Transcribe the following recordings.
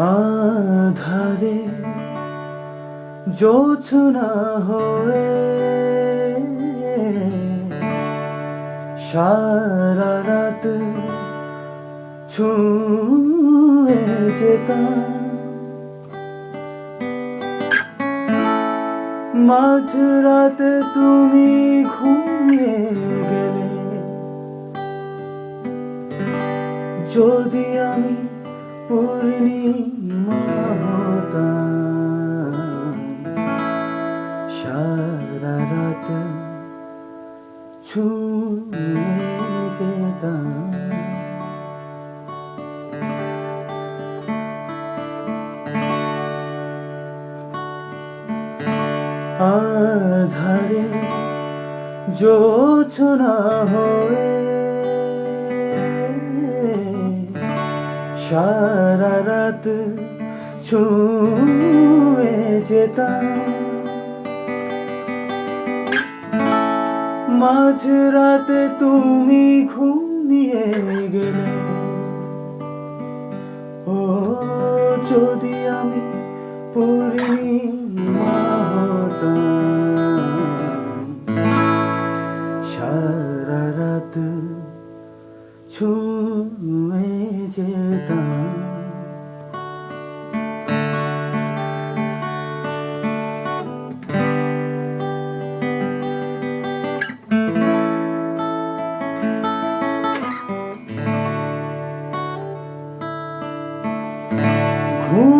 আধারে জোছনা হয়ে সারা রাত ছুঁয়ে যেতাম। মাঝ রাতে তুমি ঘুমিয়ে গেলে যদি আমি পূর্ণিমা সারা রাত ছুঁয়ে যেতাম। আধারে জোছনা হয়ে সারা রাত ছুঁয়ে যেতাম। মাঝ রাতে তুমি ঘুমিয়ে গেলে। ও, যদি আমি পূর্ণিমা সারা রাত ছুঁয়ে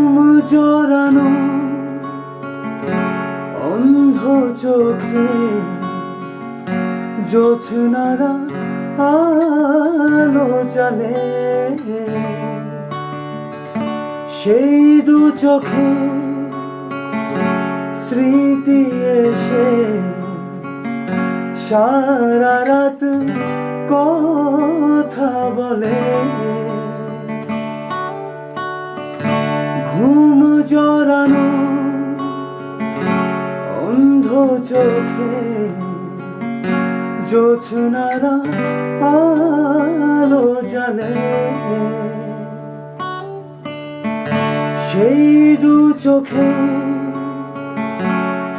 ঘুম জড়ানো, অন্ধ চোখে জোছনারা আলো জালে সেই দু চোখে স্মৃতি এসে সারা রাত কথা বলে। জড়ানো অন্ধ চোখে জোছনারা আলো জালে সেই দু চোখে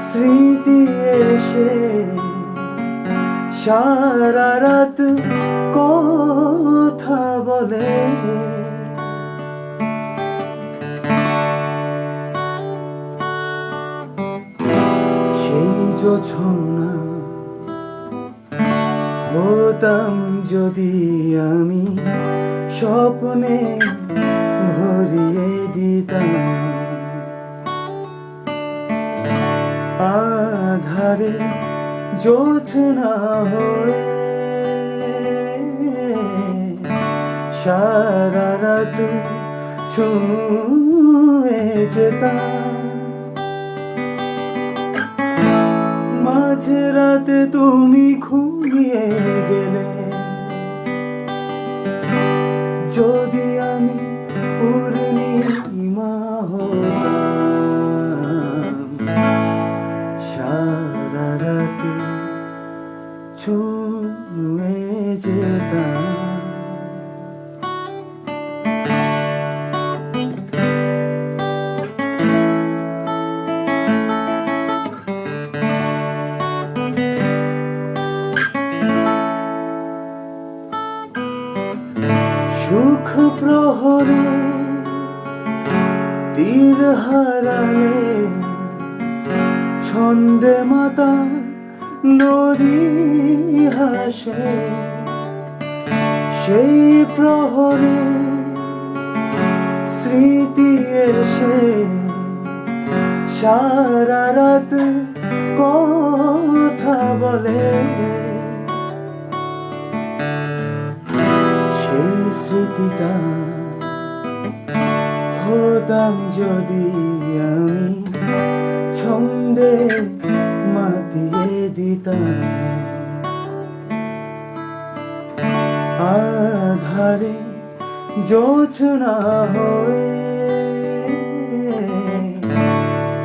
স্মৃতি এসে সারা রাত কথা বলে। সেই জোছনা হতাম যদি আমি স্বপ্নে ভরিয়ে দিতাম। আধারে জোছনা হয়ে সারা রাত ছুঁয়ে যেতাম। মাঝ রাতে তুমি ঘুমিয়ে গেলে প্রহরে তীর হারালে ছন্দে মাতা নদী হাসে। সেই প্রহরে স্মৃতি এসে সারা রাত কথা বলে। সেই স্মৃতিটা হতাম যদি আমি ছন্দে মাতিয়ে দিতাম। আধারে জোছনা হয়ে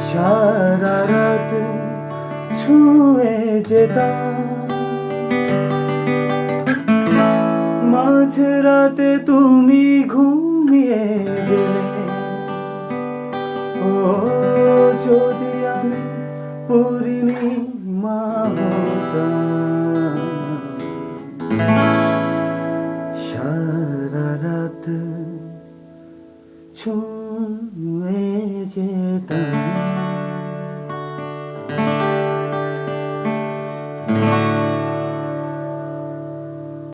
সারা রাত ছুঁয়ে যেতাম। মাঝ রাতে তুমি ঘুম করিনি মামতা। সারা রাত ছুঁয়ে যেতাম